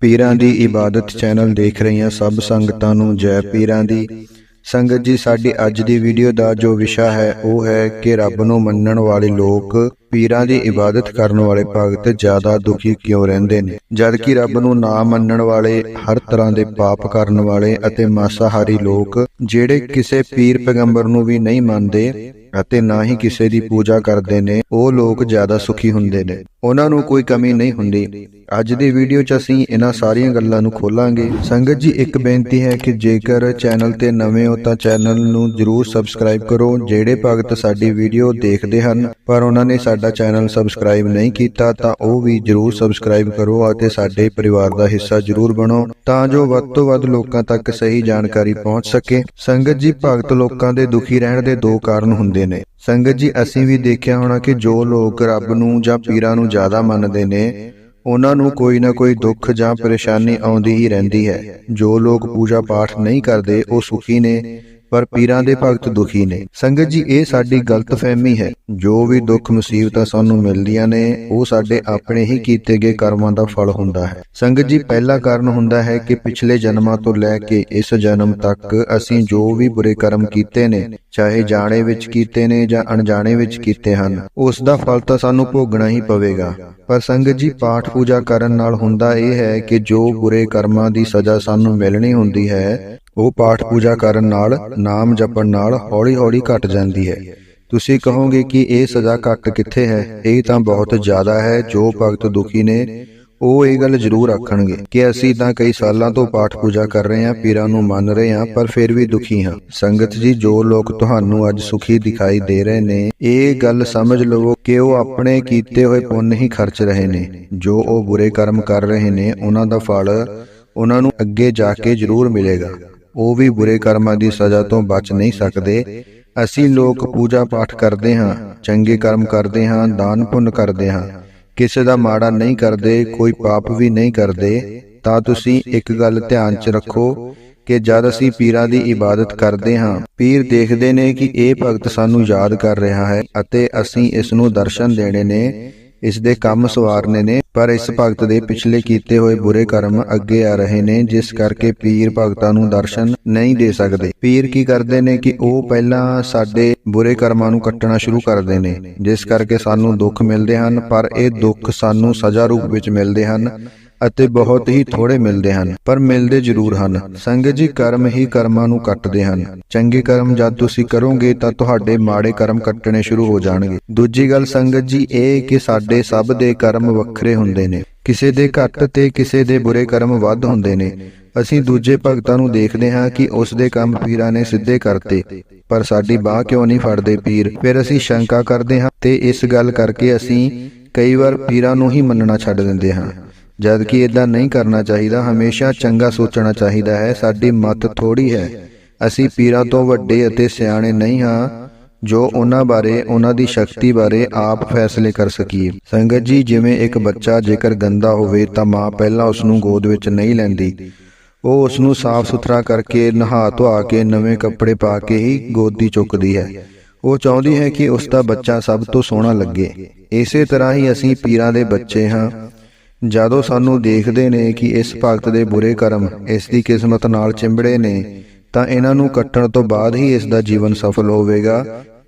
ਪੀਰਾਂ ਦੀ ਇਬਾਦਤ ਚੈਨਲ ਦੇਖ ਰਹੀਆਂ ਸਭ ਸੰਗਤਾਂ ਨੂੰ ਜੈ ਪੀਰਾਂ ਦੀ। ਸੰਗਤ ਜੀ, ਸਾਡੀ ਅੱਜ ਦੀ ਵੀਡੀਓ ਦਾ ਜੋ ਵਿਸ਼ਾ ਹੈ, ਉਹ ਹੈ ਕਿ ਰੱਬ ਨੂੰ ਮੰਨਣ ਵਾਲੇ ਲੋਕ ਪੀਰਾਂ ਦੀ ਇਬਾਦਤ ਕਰਨ ਵਾਲੇ ਭਗਤ ਜ਼ਿਆਦਾ ਦੁਖੀ ਕਿਉਂ ਰਹਿੰਦੇ ਨੇ? ਜਦ ਕਿ ਰੱਬ ਨੂੰ ਨਾ ਮੰਨਣ ਵਾਲੇ, ਹਰ ਤਰ੍ਹਾਂ ਦੇ ਪਾਪ ਕਰਨ ਵਾਲੇ ਅਤੇ ਮਾਸਾਹਾਰੀ ਲੋਕ, ਜਿਹੜੇ ਕਿਸੇ ਪੀਰ ਪੈਗੰਬਰ ਨੂੰ ਵੀ ਨਹੀਂ ਮੰਨਦੇ ਅਤੇ ਨਾ ਹੀ ਕਿਸੇ ਦੀ ਪੂਜਾ ਕਰਦੇ ਨੇ। ਉਹ ਲੋਕ ਜ਼ਿਆਦਾ ਸੁਖੀ ਹੁੰਦੇ ਨੇ। ਉਹਨਾਂ ਨੂੰ ਕੋਈ ਕਮੀ ਨਹੀਂ ਹੁੰਦੀ। ਅੱਜ ਦੀ ਵੀਡੀਓ 'ਚ ਅਸੀਂ ਇਹਨਾਂ ਸਾਰੀਆਂ ਗੱਲਾਂ ਨੂੰ ਖੋਲਾਂਗੇ। ਸੰਗਤ ਜੀ, ਇੱਕ ਬੇਨਤੀ ਹੈ ਕਿ ਜੇਕਰ ਚੈਨਲ ਤੇ ਨਵੇਂ ਹੋ ਤਾਂ ਚੈਨਲ ਨੂੰ ਜਰੂਰ ਸਬਸਕ੍ਰਾਈਬ ਕਰੋ, ਜਿਹੜੇ ਭਗਤ ਸਾਡੀ ਵੀਡੀਓ ਦੇਖਦੇ ਹਨ। ਪਰ ਉਹਨਾਂ ਨੇ ਸਾਡਾ ਚੈਨਲ ਸਬਸਕ੍ਰਾਈਬ ਨਹੀਂ ਕੀਤਾ ਤਾਂ ਉਹ ਵੀ ਜਰੂਰ ਸਬਸਕ੍ਰਾਈਬ ਕਰੋ ਅਤੇ ਸਾਡੇ ਪਰਿਵਾਰ ਦਾ ਹਿੱਸਾ ਜਰੂਰ ਬਣੋ, ਤਾਂ ਜੋ ਵੱਧ ਤੋਂ ਵੱਧ ਲੋਕਾਂ ਤੱਕ ਸਹੀ ਜਾਣਕਾਰੀ ਪਹੁੰਚ ਸਕੇ। ਸੰਗਤ ਜੀ, ਭਗਤ ਲੋਕਾਂ ਦੇ ਦੁਖੀ ਰਹਿਣ ਦੇ ਦੋ ਕਾਰਨ ਹੁੰਦੇ ਨੇ। ਸੰਗਤ ਜੀ, ਅਸੀਂ ਵੀ ਦੇਖਿਆ ਹੋਣਾ ਕਿ ਜੋ ਲੋਕ ਰੱਬ ਨੂੰ ਜਾਂ ਪੀਰਾਂ ਨੂੰ ਜ਼ਿਆਦਾ ਮੰਨਦੇ ਨੇ, ਉਹਨਾਂ ਨੂੰ ਕੋਈ ਨਾ ਕੋਈ ਦੁੱਖ ਜਾਂ ਪਰੇਸ਼ਾਨੀ ਆਉਂਦੀ ਹੀ ਰਹਿੰਦੀ ਹੈ। ਜੋ ਲੋਕ ਪੂਜਾ ਪਾਠ ਨਹੀਂ ਕਰਦੇ, ਉਹ ਸੁਖੀ ਨੇ। ਪਰ ਪੀਰਾਂ ਦੇ ਭਗਤ ਦੁਖੀ ਨੇ। ਸੰਗਤ ਜੀ, ਇਹ ਸਾਡੀ ਗਲਤਫਹਿਮੀ ਹੈ। ਜੋ ਵੀ ਦੁੱਖ ਮੁਸੀਬਤਾਂ ਸਾਨੂੰ ਮਿਲਦੀਆਂ ਨੇ, ਉਹ ਸਾਡੇ ਆਪਣੇ ਹੀ ਕੀਤੇ ਗਏ ਕਰਮਾਂ ਦਾ ਫਲ ਹੁੰਦਾ ਹੈ। ਸੰਗਤ ਜੀ, ਪਹਿਲਾ ਕਾਰਨ ਹੁੰਦਾ ਹੈ ਕਿ ਪਿਛਲੇ ਜਨਮਾਂ ਤੋਂ ਲੈ ਕੇ ਇਸ ਜਨਮ ਤੱਕ ਅਸੀਂ ਜੋ ਵੀ ਬੁਰੇ ਕਰਮ ਕੀਤੇ ਨੇ, ਚਾਹੇ ਜਾਣੇ ਵਿੱਚ ਕੀਤੇ ਨੇ ਜਾਂ ਅਣਜਾਣੇ ਵਿੱਚ ਕੀਤੇ ਹਨ, ਉਸ ਦਾ ਫਲ ਤਾਂ ਸਾਨੂੰ ਭੋਗਣਾ ਹੀ ਪਵੇਗਾ। ਪਰ ਸੰਗਤ ਜੀ ਪਾਠ ਪੂਜਾ ਕਰਨ ਨਾਲ ਹੁੰਦਾ ਇਹ ਹੈ ਕਿ ਜੋ ਬੁਰੇ ਕਰਮਾਂ ਦੀ ਸਜ਼ਾ ਸਾਨੂੰ ਮਿਲਣੀ ਹੁੰਦੀ ਹੈ। ਉਹ ਪਾਠ ਪੂਜਾ ਕਰਨ ਨਾਲ ਨਾਮ ਜਪਣ ਨਾਲ ਹੌਲੀ-ਹੌਲੀ ਘਟ ਜਾਂਦੀ ਹੈ। ਤੁਸੀਂ ਕਹੋਗੇ ਕਿ ਇਹ ਸਜ਼ਾ ਘਟ ਕਿੱਥੇ ਹੈ? ਇਹ ਤਾਂ ਬਹੁਤ ਜ਼ਿਆਦਾ ਹੈ। ਜੋ ਭਗਤ ਦੁਖੀ ਨੇ ਉਹ ਇਹ ਗੱਲ ਜ਼ਰੂਰ ਆਖਣਗੇ ਕਿ ਅਸੀਂ ਤਾਂ ਕਈ ਸਾਲਾਂ ਤੋਂ ਪਾਠ ਪੂਜਾ ਕਰ ਰਹੇ ਹਾਂ, ਪੀਰਾਂ ਨੂੰ ਮੰਨ ਰਹੇ ਹਾਂ, ਪਰ ਫਿਰ ਵੀ ਦੁਖੀ ਹਾਂ। ਸੰਗਤ ਜੀ, ਜੋ ਲੋਕ ਤੁਹਾਨੂੰ ਅੱਜ ਸੁਖੀ ਦਿਖਾਈ ਦੇ ਰਹੇ ਨੇ, ਇਹ ਗੱਲ ਸਮਝ ਲਵੋ ਕਿ ਉਹ ਆਪਣੇ ਕੀਤੇ ਹੋਏ ਪੁੰਨ ਹੀ ਖਰਚ ਰਹੇ ਨੇ। ਜੋ ਉਹ ਬੁਰੇ ਕਰਮ ਕਰ ਰਹੇ ਨੇ, ਉਹਨਾਂ ਦਾ ਫਲ ਉਹਨਾਂ ਨੂੰ ਅੱਗੇ ਜਾ ਕੇ ਜ਼ਰੂਰ ਮਿਲੇਗਾ। ਉਹ ਵੀ ਬੁਰੇ ਕਰਮਾਂ ਦੀ ਸਜ਼ਾ ਤੋਂ ਬਚ ਨਹੀਂ ਸਕਦੇ। ਅਸੀਂ ਲੋਕ ਪੂਜਾ ਪਾਠ ਕਰਦੇ ਹਾਂ, ਚੰਗੇ ਕਰਮ ਕਰਦੇ ਹਾਂ ਦਾਨ ਪੁੰਨ ਕਰਦੇ ਹਾਂ। ਕਿਸੇ ਦਾ ਮਾੜਾ ਨਹੀਂ ਕਰਦੇ, ਕੋਈ ਪਾਪ ਵੀ ਨਹੀਂ ਕਰਦੇ, ਤਾਂ ਤੁਸੀਂ ਇੱਕ ਗੱਲ ਧਿਆਨ 'ਚ ਰੱਖੋ ਕਿ ਜਦ ਅਸੀਂ ਪੀਰਾਂ ਦੀ ਇਬਾਦਤ ਕਰਦੇ ਹਾਂ, ਪੀਰ ਦੇਖਦੇ ਨੇ ਕਿ ਇਹ ਭਗਤ ਸਾਨੂੰ ਯਾਦ ਕਰ ਰਿਹਾ ਹੈ ਅਤੇ ਅਸੀਂ ਇਸ ਨੂੰ ਦਰਸ਼ਨ ਦੇਣੇ ਨੇ ਇਸ ਦੇ ਕੰਮ ਸਵਾਰਨੇ ਨੇ, ਪਰ ਇਸ ਭਗਤ ਦੇ ਪਿਛਲੇ ਕੀਤੇ ਹੋਏ ਬੁਰੇ ਕਰਮ ਅੱਗੇ ਆ ਰਹੇ ਨੇ, ਜਿਸ ਕਰਕੇ ਪੀਰ ਭਗਤਾਂ ਨੂੰ ਦਰਸ਼ਨ ਨਹੀਂ ਦੇ ਸਕਦੇ। ਪੀਰ ਕੀ ਕਰਦੇ ਨੇ ਕਿ ਉਹ ਪਹਿਲਾਂ ਸਾਡੇ ਬੁਰੇ ਕਰਮਾਂ ਨੂੰ ਕੱਟਣਾ ਸ਼ੁਰੂ ਕਰਦੇ ਨੇ, ਜਿਸ ਕਰਕੇ ਸਾਨੂੰ ਦੁੱਖ ਮਿਲਦੇ ਹਨ, ਪਰ ਇਹ ਦੁੱਖ ਸਾਨੂੰ ਸਜ਼ਾ ਰੂਪ ਵਿੱਚ ਮਿਲਦੇ ਹਨ। ਅਤੇ ਬਹੁਤ ਹੀ ਥੋੜੇ ਮਿਲਦੇ ਹਨ, ਪਰ ਮਿਲਦੇ ਜ਼ਰੂਰ ਹਨ। ਸੰਗਤ ਜੀ, ਕਰਮ ਹੀ ਕਰਮਾਂ ਨੂੰ ਕੱਟਦੇ ਹਨ। ਚੰਗੇ ਕਰਮ ਜਦ ਤੁਸੀਂ ਕਰੋਗੇ ਤਾਂ ਤੁਹਾਡੇ ਮਾੜੇ ਕਰਮ ਕੱਟਣੇ ਸ਼ੁਰੂ ਹੋ ਜਾਣਗੇ। ਦੂਜੀ ਗੱਲ ਸੰਗਤ ਜੀ, ਇਹ ਕਿ ਸਾਡੇ ਸਭ ਦੇ ਕਰਮ ਵੱਖਰੇ ਹੁੰਦੇ ਨੇ। ਕਿਸੇ ਦੇ ਘੱਟ ਤੇ ਕਿਸੇ ਦੇ ਬੁਰੇ ਕਰਮ ਵੱਧ ਹੁੰਦੇ ਨੇ। ਅਸੀਂ ਦੂਜੇ ਭਗਤਾਂ ਨੂੰ ਦੇਖਦੇ ਹਾਂ ਕਿ ਉਸ ਦੇ ਕੰਮ ਪੀਰਾਂ ਨੇ ਸਿੱਧੇ ਕਰਤੇ, ਪਰ ਸਾਡੀ ਬਾਹ ਕਿਉਂ ਨਹੀਂ ਫੜਦੇ ਪੀਰ? ਫਿਰ ਅਸੀਂ ਸ਼ੰਕਾ ਕਰਦੇ ਹਾਂ ਤੇ ਇਸ ਗੱਲ ਕਰਕੇ ਅਸੀਂ ਕਈ ਵਾਰ ਪੀਰਾਂ ਨੂੰ ਹੀ ਮੰਨਣਾ ਛੱਡ ਦਿੰਦੇ ਹਾਂ। ਜਦ ਕਿ ਇਦਾਂ ਨਹੀਂ ਕਰਨਾ ਚਾਹੀਦਾ, ਹਮੇਸ਼ਾ ਚੰਗਾ ਸੋਚਣਾ ਚਾਹੀਦਾ ਹੈ, ਸਾਡੀ ਮਤ ਥੋੜੀ ਹੈ। ਅਸੀਂ ਪੀਰਾਂ ਤੋਂ ਵੱਡੇ ਅਤੇ ਸਿਆਣੇ ਨਹੀਂ ਹਾਂ, ਜੋ ਉਹਨਾਂ ਬਾਰੇ, ਉਹਨਾਂ ਦੀ ਸ਼ਕਤੀ ਬਾਰੇ ਆਪ ਫੈਸਲੇ ਕਰ ਸਕੀਏ। ਸੰਗਤ ਜੀ, ਜਿਵੇਂ ਇੱਕ ਬੱਚਾ ਜੇਕਰ ਗੰਦਾ ਹੋਵੇ, ਤਾਂ ਮਾਂ ਪਹਿਲਾਂ ਉਸ ਨੂੰ ਗੋਦ ਵਿੱਚ ਨਹੀਂ ਲੈਂਦੀ। ਉਹ ਉਸ ਨੂੰ ਸਾਫ਼ ਸੁਥਰਾ ਕਰਕੇ ਨਹਾ ਧੁਆ ਕੇ ਨਵੇਂ ਕੱਪੜੇ ਪਾ ਕੇ ਹੀ ਗੋਦੀ ਚੁੱਕਦੀ ਹੈ। ਉਹ ਚਾਹੁੰਦੀ ਹੈ ਕਿ ਉਸ ਦਾ ਬੱਚਾ ਸਭ ਤੋਂ ਸੋਹਣਾ ਲੱਗੇ। ਇਸੇ ਤਰ੍ਹਾਂ ਹੀ ਅਸੀਂ ਪੀਰਾਂ ਦੇ ਬੱਚੇ ਹਾਂ। ਜਦੋਂ ਸਾਨੂੰ ਦੇਖਦੇ ਨੇ ਕਿ ਇਸ ਭਗਤ ਦੇ ਬੁਰੇ ਕਰਮ ਇਸ ਦੀ ਕਿਸਮਤ ਨਾਲ ਚਿੰਬੜੇ ਨੇ ਤਾਂ ਇਹਨਾਂ ਨੂੰ ਕੱਟਣ ਤੋਂ ਬਾਅਦ ਹੀ ਇਸ ਦਾ ਜੀਵਨ ਸਫਲ ਹੋਵੇਗਾ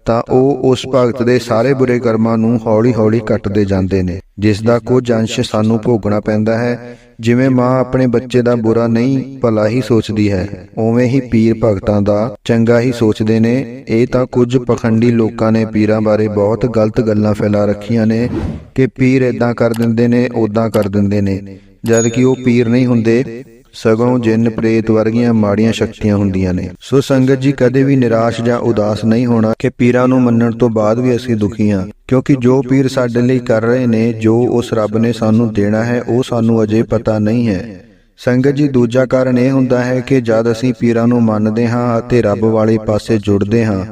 ਤਾਂ ਉਹ ਉਸ ਭਗਤ ਦੇ ਸਾਰੇ ਬੁਰੇ ਕਰਮਾਂ ਨੂੰ ਹੌਲੀ-ਹੌਲੀ ਕੱਟਦੇ ਜਾਂਦੇ ਨੇ ਜਿਸ ਦਾ ਕੁਝ ਅੰਸ਼ ਸਾਨੂੰ ਭੋਗਣਾ ਪੈਂਦਾ ਹੈ ਜਿਵੇਂ ਮਾਂ ਆਪਣੇ ਬੱਚੇ ਦਾ ਬੁਰਾ ਨਹੀਂ, ਭਲਾ ਹੀ ਸੋਚਦੀ ਹੈ। ਉਵੇਂ ਹੀ ਪੀਰ ਭਗਤਾਂ ਦਾ ਚੰਗਾ ਹੀ ਸੋਚਦੇ ਨੇ। ਇਹ ਤਾਂ ਕੁਝ ਪਖੰਡੀ ਲੋਕਾਂ ਨੇ ਪੀਰਾਂ ਬਾਰੇ ਬਹੁਤ ਗਲਤ ਗੱਲਾਂ ਫੈਲਾ ਰੱਖੀਆਂ ਨੇ ਕਿ ਪੀਰ ਇਦਾਂ ਕਰ ਦਿੰਦੇ ਨੇ ਉਦਾਂ ਕਰ ਦਿੰਦੇ ਨੇ। ਜਦ ਕਿ ਉਹ ਪੀਰ ਨਹੀਂ ਹੁੰਦੇ ਸਗੋਂ ਜਿੰਨ ਪ੍ਰੇਤ ਵਰਗੀਆਂ ਮਾੜੀਆਂ ਸ਼ਕਤੀਆਂ ਹੁੰਦੀਆਂ ਨੇ। ਸੋ ਸੰਗਤ ਜੀ ਕਦੇ ਵੀ ਨਿਰਾਸ਼ ਜਾਂ ਉਦਾਸ ਨਹੀਂ ਹੋਣਾ ਕਿ ਪੀਰਾਂ ਨੂੰ ਮੰਨਣ ਤੋਂ ਬਾਅਦ ਵੀ ਅਸੀਂ ਦੁਖੀ ਹਾਂ, ਕਿਉਂਕਿ ਜੋ ਪੀਰ ਸਾਡੇ ਲਈ ਕਰ ਰਹੇ ਨੇ, ਜੋ ਉਸ ਰੱਬ ਨੇ ਸਾਨੂੰ ਦੇਣਾ ਹੈ, ਉਹ ਸਾਨੂੰ ਅਜੇ ਪਤਾ ਨਹੀਂ ਹੈ। ਸੰਗਤ ਜੀ, ਦੂਜਾ ਕਾਰਨ ਇਹ ਹੁੰਦਾ ਹੈ ਕਿ ਜਦ ਅਸੀਂ ਪੀਰਾਂ ਨੂੰ ਮੰਨਦੇ ਹਾਂ ਅਤੇ ਰੱਬ ਵਾਲੇ ਪਾਸੇ ਜੁੜਦੇ ਹਾਂ,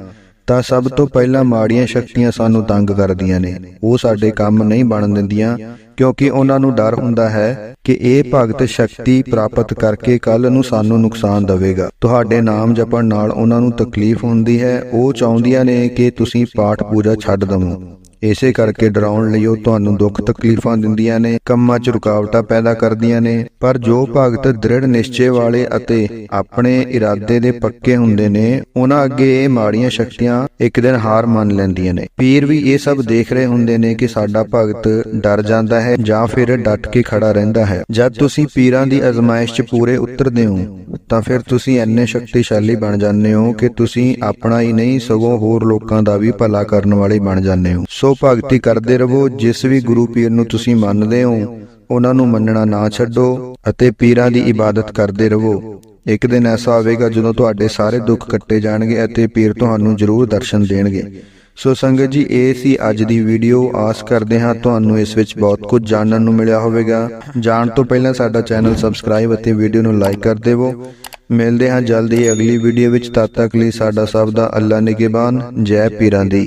ਤਾਂ ਸਭ ਤੋਂ ਪਹਿਲਾਂ ਮਾੜੀਆਂ ਸ਼ਕਤੀਆਂ ਸਾਨੂੰ ਤੰਗ ਕਰਦੀਆਂ ਨੇ। ਉਹ ਸਾਡੇ ਕੰਮ ਨਹੀਂ ਬਣ ਦਿੰਦੀਆਂ ਕਿਉਂਕਿ ਉਹਨਾਂ ਨੂੰ ਡਰ ਹੁੰਦਾ ਹੈ ਕਿ ਇਹ ਭਗਤ ਸ਼ਕਤੀ ਪ੍ਰਾਪਤ ਕਰਕੇ ਕੱਲ ਨੂੰ ਸਾਨੂੰ ਨੁਕਸਾਨ ਦੇਵੇਗਾ। ਤੁਹਾਡੇ ਨਾਮ ਜਪਣ ਨਾਲ ਉਹਨਾਂ ਨੂੰ ਤਕਲੀਫ ਹੁੰਦੀ ਹੈ। ਉਹ ਚਾਹੁੰਦੀਆਂ ਨੇ ਕਿ ਤੁਸੀਂ ਪਾਠ ਪੂਜਾ ਛੱਡ ਦਵੋ। ਇਸੇ ਕਰਕੇ ਡਰਾਉਣ ਲਈ ਉਹ ਤੁਹਾਨੂੰ ਦੁੱਖ ਤਕਲੀਫਾਂ ਦਿੰਦੀਆਂ ਨੇ, ਕੰਮਾਂ 'ਚ ਰੁਕਾਵਟਾਂ ਪੈਦਾ ਕਰਦੀਆਂ ਨੇ, ਪਰ ਜੋ ਭਗਤ ਦ੍ਰਿੜ ਨਿਸ਼ਚੇ ਵਾਲੇ ਅਤੇ ਆਪਣੇ ਇਰਾਦੇ ਦੇ ਪੱਕੇ ਹੁੰਦੇ ਨੇ, ਉਹਨਾਂ ਅੱਗੇ ਇਹ ਮਾੜੀਆਂ ਸ਼ਕਤੀਆਂ ਇੱਕ ਦਿਨ ਹਾਰ ਮੰਨ ਲੈਂਦੀਆਂ ਨੇ। ਪੀਰ ਵੀ ਇਹ ਸਭ ਦੇਖ ਰਹੇ ਹੁੰਦੇ ਨੇ ਕਿ ਸਾਡਾ ਭਗਤ ਡਰ ਜਾਂਦਾ ਹੈ ਜਾਂ ਫਿਰ ਡਟ ਕੇ ਖੜਾ ਰਹਿੰਦਾ ਹੈ। ਜਦ ਤੁਸੀਂ ਪੀਰਾਂ ਦੀ ਅਜ਼ਮਾਇਸ਼ 'ਚ ਪੂਰੇ ਉਤਰਦੇ ਹੋ, ਤਾਂ ਫਿਰ ਤੁਸੀਂ ਇੰਨੇ ਸ਼ਕਤੀਸ਼ਾਲੀ ਬਣ ਜਾਂਦੇ ਹੋ ਕਿ ਤੁਸੀਂ ਆਪਣਾ ਹੀ ਨਹੀਂ, ਸਗੋਂ ਹੋਰ ਲੋਕਾਂ ਦਾ ਵੀ ਭਲਾ ਕਰਨ ਵਾਲੇ ਬਣ ਜਾਂਦੇ ਹੋ। ਸੋ ਸੋ ਭਗਤੀ ਕਰਦੇ ਰਹੋ, ਜਿਸ ਵੀ ਗੁਰੂ ਪੀਰ ਨੂੰ ਤੁਸੀਂ ਮੰਨਦੇ ਹੋ, ਉਹਨਾਂ ਨੂੰ ਮੰਨਣਾ ਨਾ ਛੱਡੋ ਅਤੇ ਪੀਰਾਂ ਦੀ ਇਬਾਦਤ ਕਰਦੇ ਰਹੋ। ਇੱਕ ਦਿਨ ਐਸਾ ਆਵੇਗਾ ਜਦੋਂ ਤੁਹਾਡੇ ਸਾਰੇ ਦੁੱਖ ਕੱਟੇ ਜਾਣਗੇ ਅਤੇ ਪੀਰ ਤੁਹਾਨੂੰ ਜ਼ਰੂਰ ਦਰਸ਼ਨ ਦੇਣਗੇ। ਸੋ ਸੰਗਤ ਜੀ, ਇਹ ਸੀ ਅੱਜ ਦੀ ਵੀਡੀਓ। ਆਸ ਕਰਦੇ ਹਾਂ ਤੁਹਾਨੂੰ ਇਸ ਵਿੱਚ ਬਹੁਤ ਕੁਝ ਜਾਣਨ ਨੂੰ ਮਿਲਿਆ ਹੋਵੇਗਾ। ਜਾਣ ਤੋਂ ਪਹਿਲਾਂ ਸਾਡਾ ਚੈਨਲ ਸਬਸਕ੍ਰਾਈਬ ਅਤੇ ਵੀਡੀਓ ਨੂੰ ਲਾਈਕ ਕਰ ਦੇਵੋ। ਮਿਲਦੇ ਹਾਂ ਜਲਦੀ ਅਗਲੀ ਵੀਡੀਓ ਵਿੱਚ। ਤਦ ਤੱਕ ਲਈ ਸਾਡਾ ਸਭ ਦਾ ਅੱਲਾ ਨਿਗਹਿਬਾਨ। ਜੈ ਪੀਰਾਂ ਦੀ।